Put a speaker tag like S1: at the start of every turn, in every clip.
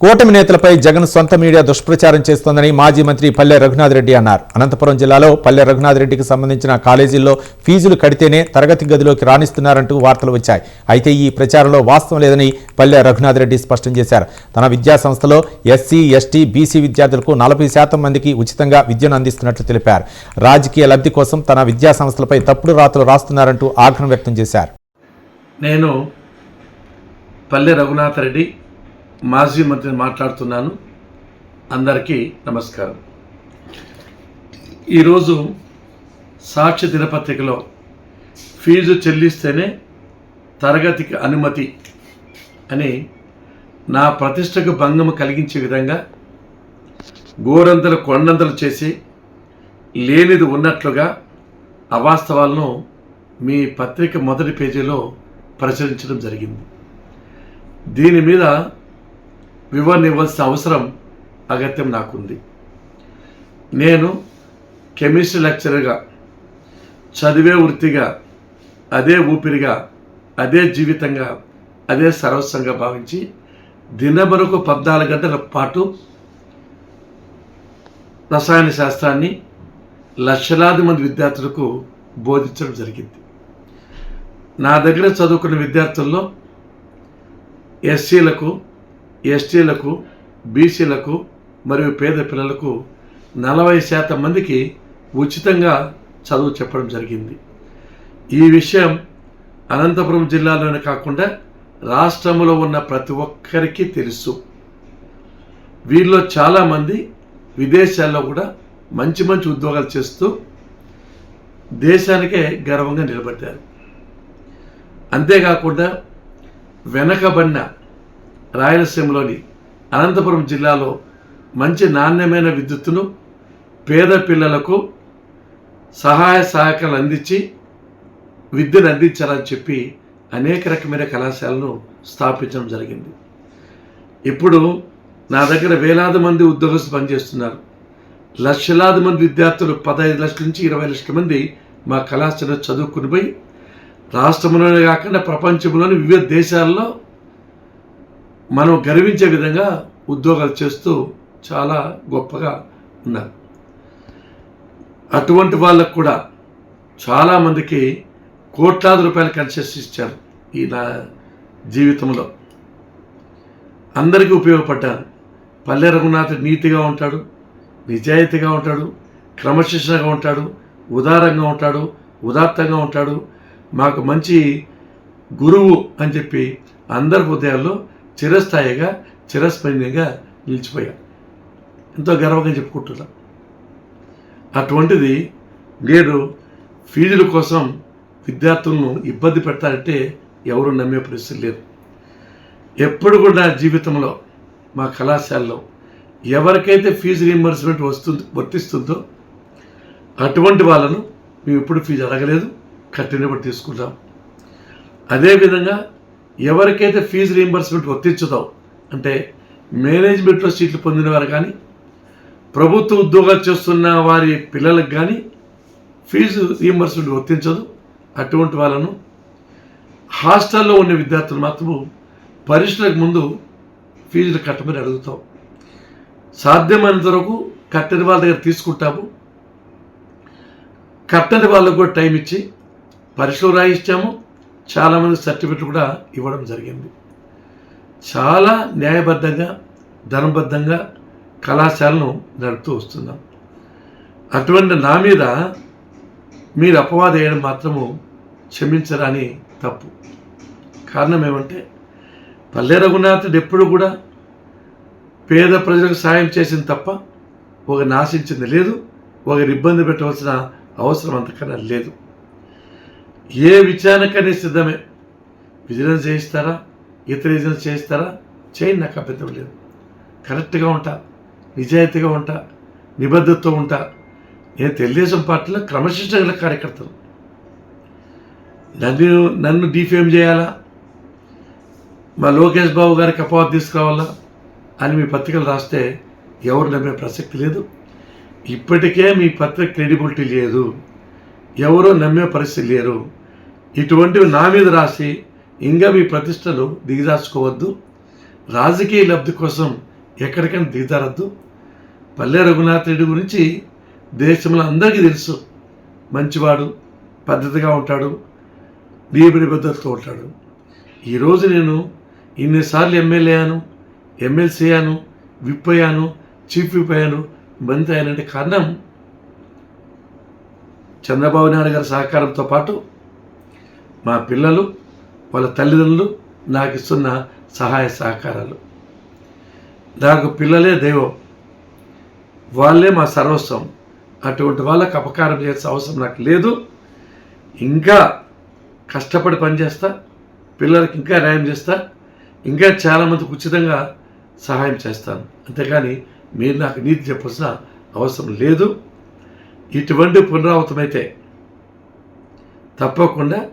S1: కూటమి నేతలపై జగన్ సొంత మీడియా దుష్ప్రచారం చేస్తోందని మాజీ మంత్రి పల్లె రఘునాథ్ రెడ్డి అన్నారు. అనంతపురం జిల్లాలో పల్లె రఘునాథ్ రెడ్డికి సంబంధించిన కాలేజీల్లో ఫీజులు కడితేనే తరగతి గదిలోకి రాణిస్తున్నారంటూ వార్తలు వచ్చాయి. అయితే ఈ ప్రచారంలో వాస్తవం లేదని పల్లె రఘునాథ్ రెడ్డి స్పష్టం చేశారు. తన విద్యా సంస్థలో ఎస్సీ ఎస్టీ బీసీ విద్యార్థులకు నలభై శాతం మందికి ఉచితంగా విద్యను అందిస్తున్నట్లు తెలిపారు. రాజకీయ లబ్ధి కోసం తన విద్యా సంస్థలపై తప్పుడు రాతలు రాస్తున్నారంటూ ఆగ్రహం వ్యక్తం చేశారు.
S2: నేను పల్లె రఘునాథ్ రెడ్డి మాజీ మంత్రిని మాట్లాడుతున్నాను. అందరికీ నమస్కారం. ఈరోజు సాక్షి దినపత్రికలో ఫీజు చెల్లిస్తేనే తరగతికి అనుమతి అని నా ప్రతిష్టకు భంగము కలిగించే విధంగా గోరంతలు కొండంతలు చేసి లేనిది ఉన్నట్లుగా అవాస్తవాలను మీ పత్రిక మొదటి పేజీలో ప్రచురించడం జరిగింది. దీని మీద వివరణ ఇవ్వాల్సిన అవసరం అగత్యం నాకుంది. నేను కెమిస్ట్రీ లెక్చరర్గా చదివే వృత్తిగా అదే ఊపిరిగా అదే జీవితంగా అదే సర్వస్వంగా భావించి దినమరకు పద్నాలుగు గంటల పాటు రసాయన శాస్త్రాన్ని లక్షలాది మంది విద్యార్థులకు బోధించడం జరిగింది. నా దగ్గర చదువుకున్న విద్యార్థుల్లో ఎస్సీలకు ఎస్టీలకు బీసీలకు మరియు పేద పిల్లలకు నలభై శాతం మందికి ఉచితంగా చదువు చెప్పడం జరిగింది. ఈ విషయం అనంతపురం జిల్లాలోనే కాకుండా రాష్ట్రంలో ఉన్న ప్రతి ఒక్కరికి తెలుసు. వీరిలో చాలామంది విదేశాల్లో కూడా మంచి మంచి ఉద్యోగాలు చేస్తూ దేశానికే గర్వంగా నిలబడ్డారు. అంతేకాకుండా వెనకబడిన రాయలసీమలోని అనంతపురం జిల్లాలో మంచి నాణ్యమైన విద్యుత్తును పేద పిల్లలకు సహాయ సహకారాలు అందించి విద్యను అందించాలని చెప్పి అనేక రకమైన కళాశాలను స్థాపించడం జరిగింది. ఇప్పుడు నా దగ్గర వేలాది మంది ఉద్యోగస్తులు పనిచేస్తున్నారు. లక్షలాది మంది విద్యార్థులు పదహైదు లక్షల నుంచి ఇరవై లక్షల మంది మా కళాశాలలో చదువుకుని పోయి రాష్ట్రంలోనే కాకుండా ప్రపంచంలోని వివిధ దేశాల్లో మనం గర్వించే విధంగా ఉద్యోగాలు చేస్తూ చాలా గొప్పగా ఉన్నారు. అటువంటి వాళ్ళకు కూడా చాలామందికి కోట్లాది రూపాయల కన్సెషన్ ఇచ్చారు ఈ నా జీవితంలో. అందరికీ ఉపయోగపడ్డాను పల్లె రఘునాథ్ నీతిగా ఉంటాడు నిజాయితీగా ఉంటాడు క్రమశిక్షణగా ఉంటాడు ఉదారంగా ఉంటాడు ఉదాత్తంగా ఉంటాడు. మాకు మంచి గురువు అని చెప్పి అందరి హృదయాల్లో చిరస్థాయిగా చిరస్మరణీయంగా నిలిచిపోయా. ఎంతో గర్వంగా చెప్పుకుంటున్నాం. అటువంటిది నేడు ఫీజుల కోసం విద్యార్థులను ఇబ్బంది పెడతారంటే ఎవరు నమ్మే పరిస్థితి లేదు. ఎప్పుడు కూడా నా జీవితంలో మా కళాశాలలో ఎవరికైతే ఫీజు రీంబర్స్మెంట్ వస్తుంది వర్తిస్తుందో అటువంటి వాళ్ళను మేము ఎప్పుడు ఫీజు అడగలేదు కట్టినప్పుడు తీసుకుంటాం. అదేవిధంగా ఎవరికైతే ఫీజు రీంబర్స్మెంట్ వర్తించదో అంటే మేనేజ్మెంట్లో సీట్లు పొందిన వారు కానీ ప్రభుత్వ ఉద్యోగాలు చేస్తున్న వారి పిల్లలకు కానీ ఫీజు రీంబర్స్మెంట్ వర్తించదు. అటువంటి వాళ్ళను హాస్టల్లో ఉన్న విద్యార్థులు మాత్రము పరీక్షలకు ముందు ఫీజులు కట్టమని అడుగుతాం. సాధ్యమైనంత వరకు కట్టని వాళ్ళ దగ్గర తీసుకుంటాము. కట్టని వాళ్ళకు కూడా టైం ఇచ్చి పరీక్షలు రాయిస్తాము చాలామంది సర్టిఫికెట్లు కూడా ఇవ్వడం జరిగింది. చాలా న్యాయబద్ధంగా ధనబద్ధంగా కళాశాలను నడుపుతూ వస్తున్నాం. అటువంటి నా మీద మీరు అపవాదం వేయడం మాత్రము క్షమించరాని తప్పు. కారణం ఏమంటే పల్లె రఘునాథుడు ఎప్పుడు కూడా పేద ప్రజలకు సాయం చేసింది తప్ప ఒక నాశించింది లేదు ఒకరి ఇబ్బంది పెట్టవలసిన అవసరం అంతకన్నా లేదు. ఏ విచారణకనే సిద్ధమే. విజిలెన్స్ చేయిస్తారా? ఇతర ఏజెన్స్ చేయిస్తారా? చేయండి నాకు అభ్యంతరం లేదు. కరెక్ట్గా ఉంటా నిజాయితీగా ఉంటా నిబద్ధతతో ఉంటా. నేను తెలుగుదేశం పార్టీలో క్రమశిక్షణ గల కార్యకర్తను. నన్ను నన్ను డిఫేమ్ చేయాలా? మా లోకేష్ బాబు గారికి అపవాదం తీసుకురావాలా అని మీ పత్రికలు రాస్తే ఎవరు నమ్మే ప్రసక్తి లేదు. ఇప్పటికే మీ పత్రిక క్రెడిబిలిటీ లేదు. ఎవరో నమ్మే పరిస్థితి లేరు. ఇటువంటివి నా మీద రాసి ఇంకా మీ ప్రతిష్టలు దిగజార్చుకోవద్దు. రాజకీయ లబ్ధి కోసం ఎక్కడికైనా దిగజారద్దు. పల్లె రఘునాథ్ రెడ్డి గురించి దేశంలో అందరికీ తెలుసు. మంచివాడు పద్ధతిగా ఉంటాడు నియమ నిబద్ధతతో ఉంటాడు. ఈరోజు నేను ఇన్నిసార్లు ఎమ్మెల్యే అయ్యాను ఎమ్మెల్సీ అయ్యాను విప్ అయ్యాను చీఫ్ విప్ అయ్యాను మంత్రి అయ్యానంటే కారణం చంద్రబాబు నాయుడు గారి సహకారంతో పాటు మా పిల్లలు వాళ్ళ తల్లిదండ్రులు నాకు ఇస్తున్న సహాయ సహకారాలు. నాకు పిల్లలే దైవం. వాళ్ళే మా సర్వస్వం. అటువంటి వాళ్ళకి అపకారం చేసే అవసరం నాకు లేదు. ఇంకా కష్టపడి పనిచేస్తా పిల్లలకి ఇంకా న్యాయం చేస్తా ఇంకా చాలామందికి ఉచితంగా సహాయం చేస్తాను. అంతేగాని మీరు నాకు నీతి చెప్పాల్సిన అవసరం లేదు. ఇటువంటి పునరావృతమైతే తప్పకుండా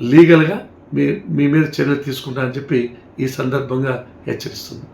S2: లీగల్గా మీ మీ మీద చర్యలు తీసుకుంటా అని చెప్పి ఈ సందర్భంగా హెచ్చరిస్తుంది